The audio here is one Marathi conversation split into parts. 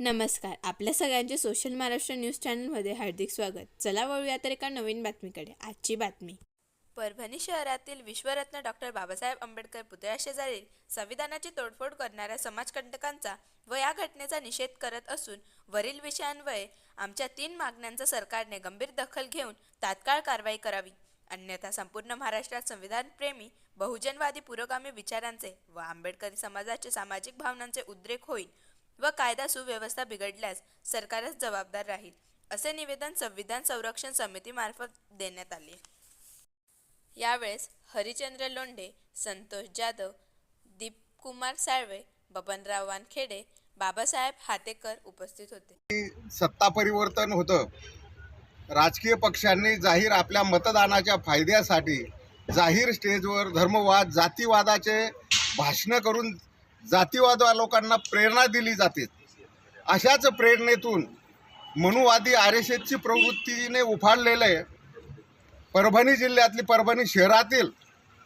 नमस्कार. आपल्या सगळ्यांचे सोशल महाराष्ट्र न्यूज चॅनलमध्ये हार्दिक स्वागत. चला वळूया तर एका नवीन बातमीकडे. आजची बातमी. परभणी शहरातील विश्वरत्न डॉक्टर बाबासाहेब आंबेडकर पुतळ्या शेजारील संविधानाची तोडफोड करणाऱ्या समाजकंटकांचा व या घटनेचा निषेध करत असून वरील विषयांन्वये आमच्या तीन मागण्यांचा सरकारने गंभीर दखल घेऊन तात्काळ कारवाई करावी. अन्यथा संपूर्ण महाराष्ट्रात संविधानप्रेमी बहुजनवादी पुरोगामी विचारांचे व आंबेडकरी समाजाचे सामाजिक भावनांचे उद्रेक होईल व कायदा सुव्यवस्था बिघडल्यास सरकारच जबाबदार राहील असे निवेदन संविधान संरक्षण समितीमार्फत देण्यात आले. यावेळेस हरिचंद्र लोंढे संतोष जाधव दीपकुमार साळवे बबनराव वानखेडे बाबासाहेब हातेकर उपस्थित होते. सत्ता परिवर्तन होतं. राजकीय पक्षांनी जाहीर आपल्या मतदानाच्या फायद्यासाठी जाहीर स्टेजवर धर्मवाद जातीवादाचे भाषणं करून जातीवादवा लोकांना प्रेरणा दिली जाते. अशाच प्रेरणेतून मनुवादी आर एस एसची प्रवृत्तीने उफाळलेलं आहे. परभणी जिल्ह्यातली परभणी शहरातील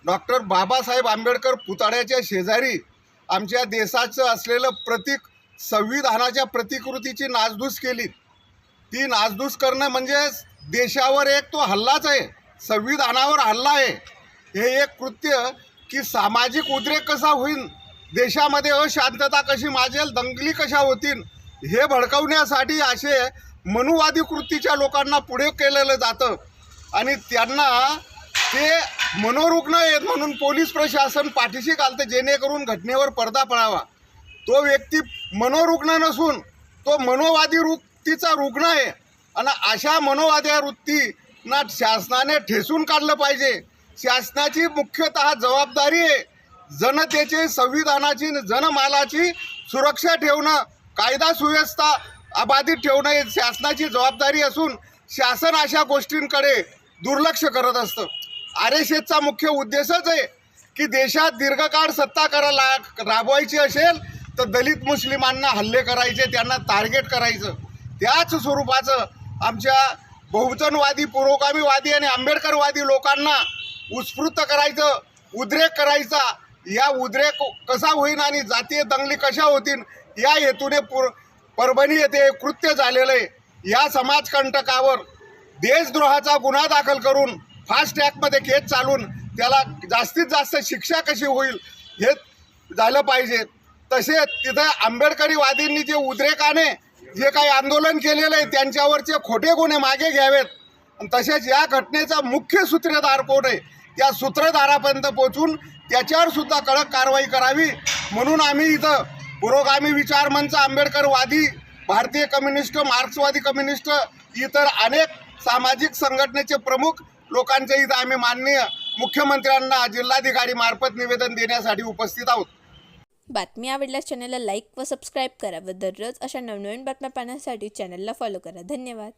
डॉक्टर बाबासाहेब आंबेडकर पुतळ्याच्या शेजारी आमच्या देशाचं असलेलं प्रतीक संविधानाच्या प्रतिकृतीची नासधूस केली. ती नासधूस करणं म्हणजे देशावर एक तो हल्लाच आहे संविधानावर हल्ला आहे. हे एक कृत्य की सामाजिक उद्रेक कसा होईल देशामध्ये अशांतता कशी माजेल दंगली कशा होतील हे भडकवण्यासाठी असे मनुवादी कृतीच्या लोकांना पुढे केलेलं जातं. आणि त्यांना ते मनोरुग्ण आहेत म्हणून पोलीस प्रशासन पाठीशी घालतं जेणेकरून घटनेवर पडदा पडावा. तो व्यक्ती मनोरुग्ण नसून तो मनोवादी वृत्तीचा रुग्ण आहे. आणि अशा मनोवादी वृत्तींना शासनाने ठेसून काढलं पाहिजे. शासनाची मुख्यतः जबाबदारी आहे. जनतेचे संविधानाची जनमालाची सुरक्षा ठेवणं कायदा सुव्यवस्था अबाधित ठेवणं ही शासनाची जबाबदारी असून शासन अशा गोष्टींकडे दुर्लक्ष करत असतं. आर एस एसचा मुख्य उद्देशच आहे की देशात दीर्घकाळ सत्ता करायला राबवायची असेल तर दलित मुस्लिमांना हल्ले करायचे त्यांना टार्गेट करायचं. त्याच स्वरूपाचं आमच्या बहुजनवादी पुरोगामीवादी आणि आंबेडकरवादी लोकांना उत्स्फूर्त करायचं उद्रेक करायचा या उद्रेक कसा होईन आणि जातीय दंगली कशा होतील या हेतूने पुर परभणी येथे कृत्य झालेलं आहे. या समाजकंटकावर देशद्रोहाचा गुन्हा दाखल करून फास्ट ट्रॅकमध्ये केस चालून त्याला जास्तीत जास्त शिक्षा कशी होईल हे झालं पाहिजे. तसेच तिथं आंबेडकरीवादींनी जे उद्रेकाने जे काही आंदोलन केलेलं आहे त्यांच्यावरचे खोटे गुन्हे मागे घ्यावेत. तसेच या घटनेचा मुख्य सूत्रधार कोण आहे त्या सूत्रधारापर्यंत पोचून त्याच्यावर सुद्धा कडक कारवाई करावी. म्हणून आम्ही इथं पुरोगामी विचार मंच आंबेडकरवादी भारतीय कम्युनिस्ट मार्क्सवादी कम्युनिस्ट इतर अनेक सामाजिक संघटनेचे प्रमुख लोकांच्या इथं आम्ही माननीय मुख्यमंत्र्यांना जिल्हाधिकारी मार्फत निवेदन देण्यासाठी उपस्थित आहोत. बातमी आवडल्यास चॅनलला लाईक व सबस्क्राईब करा व दररोज अशा नवनवीन बातम्या पाहण्यासाठी चॅनलला फॉलो करा. धन्यवाद.